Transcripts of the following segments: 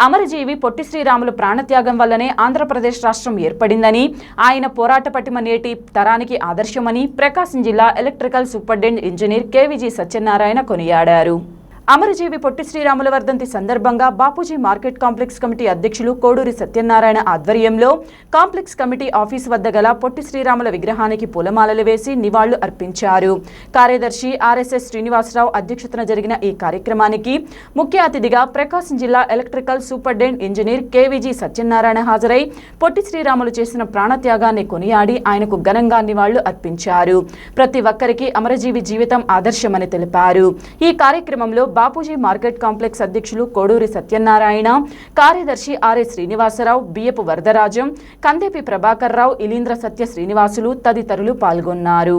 అమరజీవి పొట్టి శ్రీరాములు ప్రాణత్యాగం వల్లనే ఆంధ్రప్రదేశ్ రాష్ట్రం ఏర్పడిందని ఆయన పోరాట పటిమ నేటి తరానికి ఆదర్శమని ప్రకాశం జిల్లా electrical superintendent engineer KVG Satyanarayana కొనియాడారు. అమరజీవి పొట్టి శ్రీరాముల వర్ధంతి సందర్భంగా బాపూజీ మార్కెట్ కాంప్లెక్స్ కమిటీ అధ్యక్షులు కోడూరి సత్యనారాయణ ఆధ్వర్యంలో కాంప్లెక్స్ కమిటీ ఆఫీస్ వద్ద గల పొట్టి శ్రీరాముల విగ్రహానికి పూలమాలలు వేసి నివాళులు అర్పించారు. కార్యదర్శి ఆర్ఎస్ఎస్ శ్రీనివాసరావు అధ్యక్షతన జరిగిన ఈ కార్యక్రమానికి ముఖ్య అతిథిగా ప్రకాశం జిల్లా electrical superintendent engineer KVG Satyanarayana హాజరై పొట్టి శ్రీరాములు చేసిన ప్రాణత్యాగాన్ని కొనియాడి ఆయనకు ఘనంగా నివాళులు అర్పించారు. ప్రతి ఒక్కరికి అమరజీవి జీవితం ఆదర్శమని తెలిపారు. ఈ కార్యక్రమంలో బాపూజీ మార్కెట్ కాంప్లెక్స్ అధ్యక్షులు కోడూరి సత్యనారాయణ కార్యదర్శి ఆర్ఏ శ్రీనివాసరావు బియ్యపు వరదరాజం కందేపి ప్రభాకర్ రావు ఇలీంద్ర సత్య శ్రీనివాసులు తదితరులు పాల్గొన్నారు.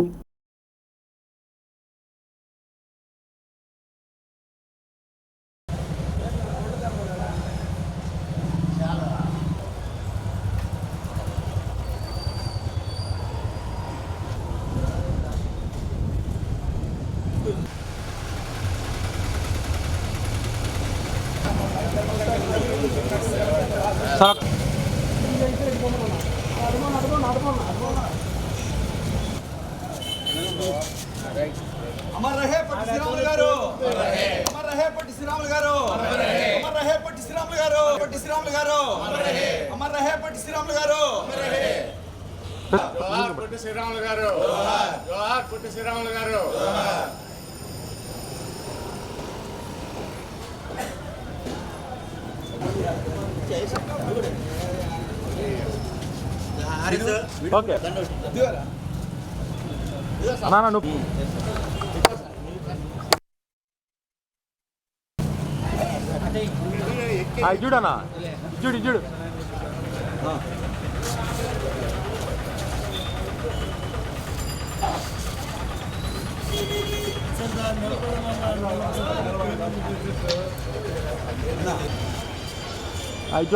అమర్ రహే పట్టి శ్రీరాములు గారు. అమర్ రహే పట్టి శ్రీరాములు గారు. అమర్ రహే పట్టి శ్రీరాములు గారు. పట్టి శ్రీరాములు గారు. అమర్ రహే పట్టి శ్రీరాములు గారు. జోహార్ పొట్టి శ్రీరాములు గారు. జోహార్ పొట్టి శ్రీరాములు గారు. ఓకే నాన్న నువ్వు ఆ, ఇది చూడన్నా ఇది చూడు ఇది చూడు ఆ, ఇది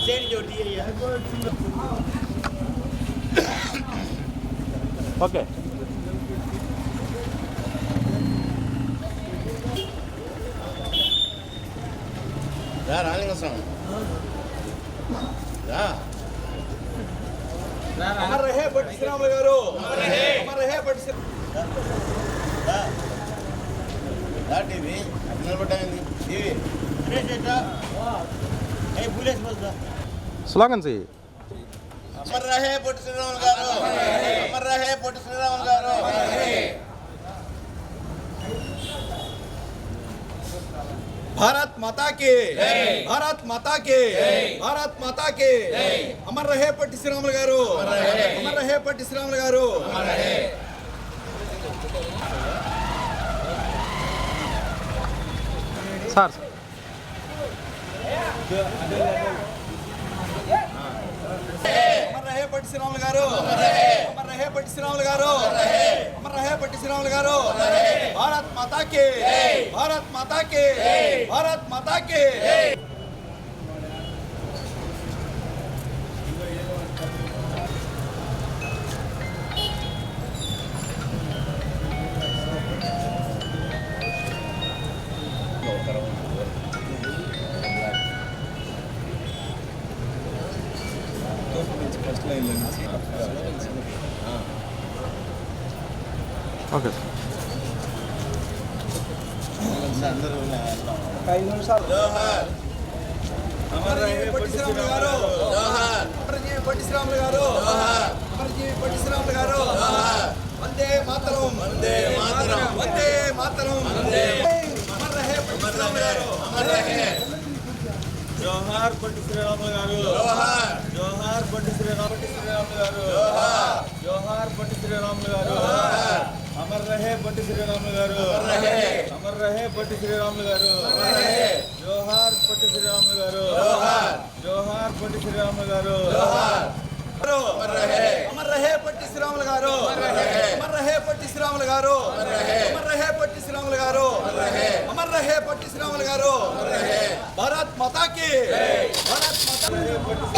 చూడండి ఓకే రా రాలింగ స్వామి? రా. అమర్ రహే పట్టి శ్రీరాములు గారు. అమర్ రహే పట్టి శ్రీ- రా టీవీ. నిలబడ్డాయింది టీవీ. స్లోగన్స్ అమర్ రహే పొట్టి శ్రీరాములు గారు అమర్ రహే పొట్టి శ్రీరాములు గారు भारत माता के भारत माता के भारत माता के అమర్ రహే పట్టి శ్రీరాములు గారు అమర్ రహే పట్టి శ్రీరాములు గారు పట్టి శ్రీరాములు గారు. అమర్ రహే పట్టి శ్రీరాములు గారు అమర్ రహే పట్టి శ్రీరాములు గారు భారత్ మాతాకి భారత్ మాతాకి. భారత్ మాతాకి. సార్ అందరూ జోహార్ అమరజీవి శ్రీరాములు గారు జోహార్ అమరజీవి పొట్టి శ్రీరాములు గారు అమరజీవి పొట్టి గారు వందే మాతరం వందే మాతరం. వందే మాతరం వందే అమర్ రహే పొట్టి గారు అమర్ రహే జోహార్ పొట్టి శ్రీరాములు గారు జోహార్ జోహార్ పొట్టి శ్రీరామ శ్రీరాములు గారు జోహార్ పొట్టి శ్రీరాములు గారు అమర్ రహే పొట్టి శ్రీరాములు గారు అమర్ రహే పొట్టి శ్రీరాములు గారు జోహార్ పొట్టి శ్రీరాములు గారు జోహార్ పొట్టి శ్రీరాములు గారు అమర్ రహే పొట్టి శ్రీరాములు గారు అమర్ రహే పొట్టి శ్రీరాములు గారు అమర్ రహే పొట్టి శ్రీరాములు గారు అమర్ రహే పొట్టి శ్రీరాములు గారు భారత్ మాతా కి భారత్ మాతా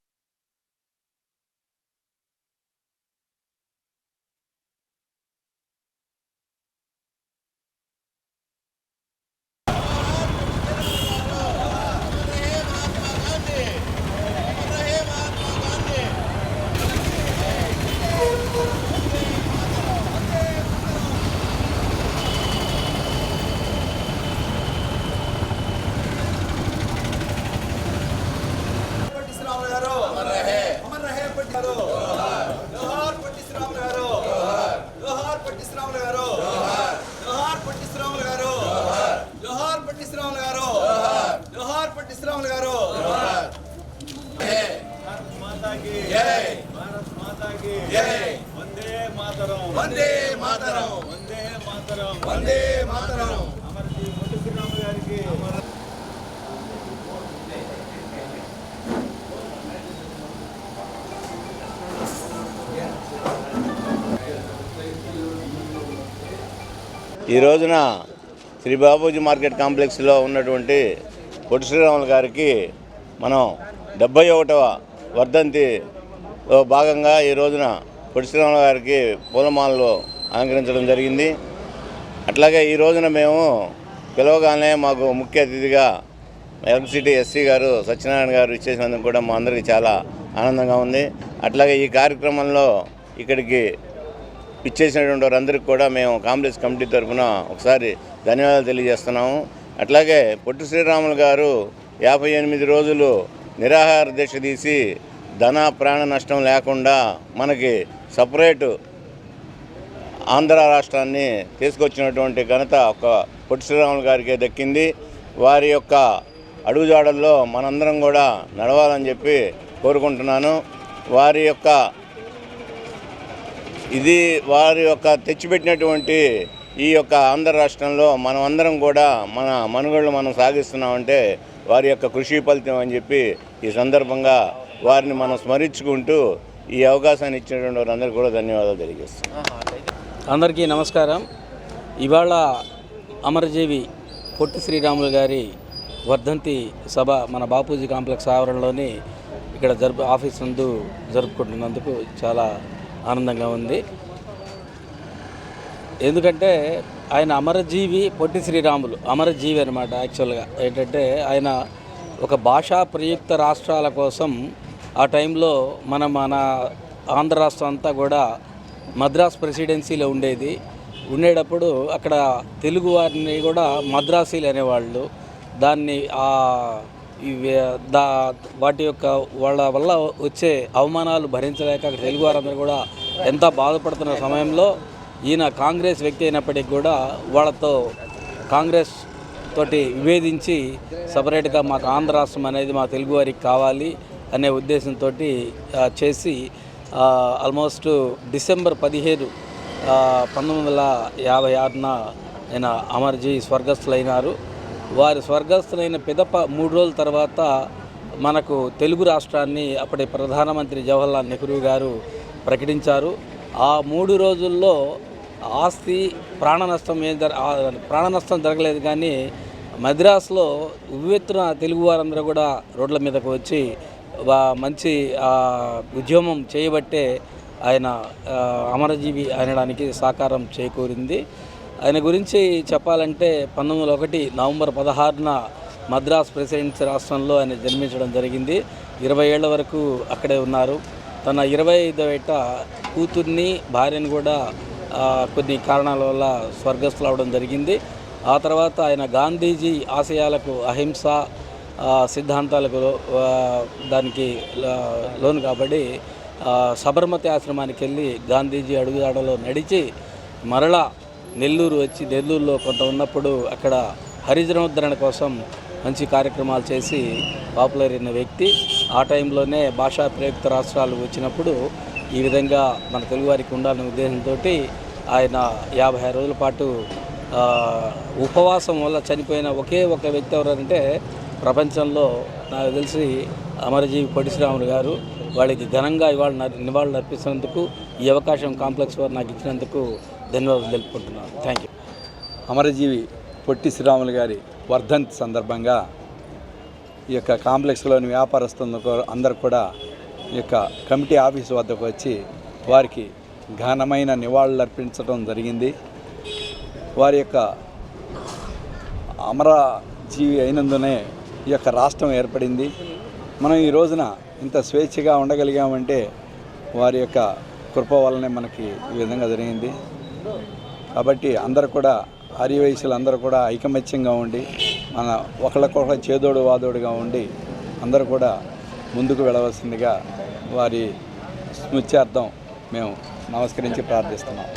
ఈ రోజున శ్రీ బాబూజీ మార్కెట్ కాంప్లెక్స్లో ఉన్నటువంటి పొట్టి శ్రీరాములు గారికి మనం డెబ్బై ఒకటవ వర్ధంతిలో భాగంగా ఈ రోజున పొట్టి శ్రీరాములు గారికి పూలమాలలు అలంకరించడం జరిగింది. అట్లాగే ఈ రోజున మేము పిలవగానే మాకు ముఖ్య అతిథిగా ఎలక్ట్రిసిటీ ఎస్సీ గారు సత్యనారాయణ గారు ఇచ్చేసినందుకు కూడా మా అందరికీ చాలా ఆనందంగా ఉంది. అట్లాగే ఈ కార్యక్రమంలో ఇక్కడికి ఇచ్చేసినటువంటి వారందరికీ కూడా మేము కాంగ్రెస్ కమిటీ తరఫున ఒకసారి ధన్యవాదాలు తెలియజేస్తున్నాము. అట్లాగే పొట్టి శ్రీరాములు గారు యాభై ఎనిమిది రోజులు నిరాహార దీక్ష తీసి ధన ప్రాణ నష్టం లేకుండా మనకి సపరేటు ఆంధ్ర రాష్ట్రాన్ని తీసుకొచ్చినటువంటి ఘనత ఒక పొట్టి శ్రీరాములు గారికే దక్కింది. వారి యొక్క అడుగుజాడల్లో మనందరం కూడా నడవాలని చెప్పి కోరుకుంటున్నాను. వారి యొక్క ఇది వారి యొక్క తెచ్చిపెట్టినటువంటి ఈ యొక్క ఆంధ్ర రాష్ట్రంలో మనం అందరం కూడా మన మనుగడలు మనం సాగిస్తున్నామంటే వారి యొక్క కృషి ఫలితం అని చెప్పి ఈ సందర్భంగా వారిని మనం స్మరించుకుంటూ ఈ అవకాశాన్ని ఇచ్చినటువంటి వారందరికీ కూడా ధన్యవాదాలు తెలియజేస్తున్నాం. అందరికీ నమస్కారం. ఇవాళ అమరజీవి పొట్టి శ్రీరాములు గారి వర్ధంతి సభ మన బాపూజీ కాంప్లెక్స్ ఆవరణలోని ఇక్కడ జరుపు ఆఫీస్ నందు జరుపుకుంటున్నందుకు చాలా ఆనందంగా ఉంది. ఎందుకంటే ఆయన అమరజీవి పొట్టి శ్రీరాములు అమరజీవి అనమాట యాక్చువల్గా ఏంటంటే ఆయన ఒక భాషా ప్రయుక్త రాష్ట్రాల కోసం ఆ టైంలో మన మన ఆంధ్ర రాష్ట్రం అంతా కూడా మద్రాస్ ప్రెసిడెన్సీలో ఉండేది. ఉండేటప్పుడు అక్కడ తెలుగు వారిని కూడా మద్రాసీలు అనేవాళ్ళు. దాన్ని ఆ దా వాటి యొక్క వాళ్ళ వల్ల వచ్చే అవమానాలు భరించలేక తెలుగు వారందరూ కూడా ఎంత బాధపడుతున్న సమయంలో ఈయన కాంగ్రెస్ వ్యక్తి అయినప్పటికీ కూడా వాళ్ళతో కాంగ్రెస్ తోటి విభేదించి సపరేట్గా మాకు ఆంధ్ర రాష్ట్రం అనేది మా తెలుగు వారికి కావాలి అనే ఉద్దేశంతో చేసి ఆల్మోస్ట్ డిసెంబర్ పదిహేను పంతొమ్మిది వందల యాభై ఆరున ఆయన అమర్జీ స్వర్గస్థులైనారు. వారి స్వర్గస్థులైన పిదప మూడు రోజుల తర్వాత మనకు తెలుగు రాష్ట్రాన్ని అప్పటి ప్రధానమంత్రి జవహర్లాల్ నెహ్రూ గారు ప్రకటించారు. ఆ మూడు రోజుల్లో ఆస్తి ప్రాణ నష్టం ఏం జర ప్రాణ నష్టం జరగలేదు కానీ మద్రాసులో ఉవ్వెత్తున తెలుగు వారందరూ కూడా రోడ్ల మీదకు వచ్చి మంచి ఉద్యమం చేయబట్టే ఆయన అమరజీవి అనడానికి సాకారం చేకూరింది. ఆయన గురించి చెప్పాలంటే పంతొమ్మిది వందల ఒకటి నవంబర్ పదహారున మద్రాస్ ప్రెసిడెన్సీ రాష్ట్రంలో ఆయన జన్మించడం జరిగింది. ఇరవై ఏళ్ళ వరకు అక్కడే ఉన్నారు. తన ఇరవై ఐదో ఏట కూతుర్ని భార్యను కూడా కొన్ని కారణాల వల్ల స్వర్గస్థులు అవడం జరిగింది. ఆ తర్వాత ఆయన గాంధీజీ ఆశయాలకు అహింస సిద్ధాంతాలకు దానికి లోను కాబట్టి సబర్మతి ఆశ్రమానికి వెళ్ళి గాంధీజీ అడుగుదాడలో నడిచి మరలా నెల్లూరు వచ్చి నెల్లూరులో కొంత ఉన్నప్పుడు అక్కడ హరిజనోద్ధరణ కోసం మంచి కార్యక్రమాలు చేసి పాపులర్ అయిన వ్యక్తి. ఆ టైంలోనే భాషా ప్రయుక్త రాష్ట్రాలు వచ్చినప్పుడు ఈ విధంగా మన తెలుగువారికి ఉండాలనే ఉద్దేశంతో ఆయన యాభై ఆరు రోజుల పాటు ఉపవాసం వల్ల చనిపోయిన ఒకే ఒక వ్యక్తి ఎవరంటే ప్రపంచంలో నాకు తెలిసి అమరజీవి పొట్టి గారు. వాళ్ళకి ఘనంగా ఇవాళ నివాళులు అర్పిస్తున్నందుకు ఈ అవకాశం కాంప్లెక్స్ వారు నాకు ఇచ్చినందుకు ధన్యవాదాలు తెలుపుకుంటున్నాను. థ్యాంక్ యూ అమరజీవి పొట్టి శ్రీరాములు గారి వర్ధంతి సందర్భంగా ఈ యొక్క కాంప్లెక్స్లోని వ్యాపారస్తులకు అందరు కూడా ఈ యొక్క కమిటీ ఆఫీస్ వద్దకు వచ్చి వారికి ఘనమైన నివాళులు అర్పించడం జరిగింది. వారి యొక్క అమరజీవి అయినందునే ఈ యొక్క రాష్ట్రం ఏర్పడింది. మనం ఈ రోజున ఇంత స్వేచ్ఛగా ఉండగలిగామంటే వారి యొక్క కృప వల్లనే మనకి ఈ విధంగా జరిగింది. కాబట్టి అందరు కూడా ఆర్యవయసులు అందరూ కూడా ఐకమత్యంగా ఉండి మన ఒకళ్ళకొకళ్ళ చేదోడు వాదోడుగా ఉండి అందరూ కూడా ముందుకు వెళ్ళవలసిందిగా వారి స్మృత్యార్థం మేము నమస్కరించి ప్రార్థిస్తున్నాం.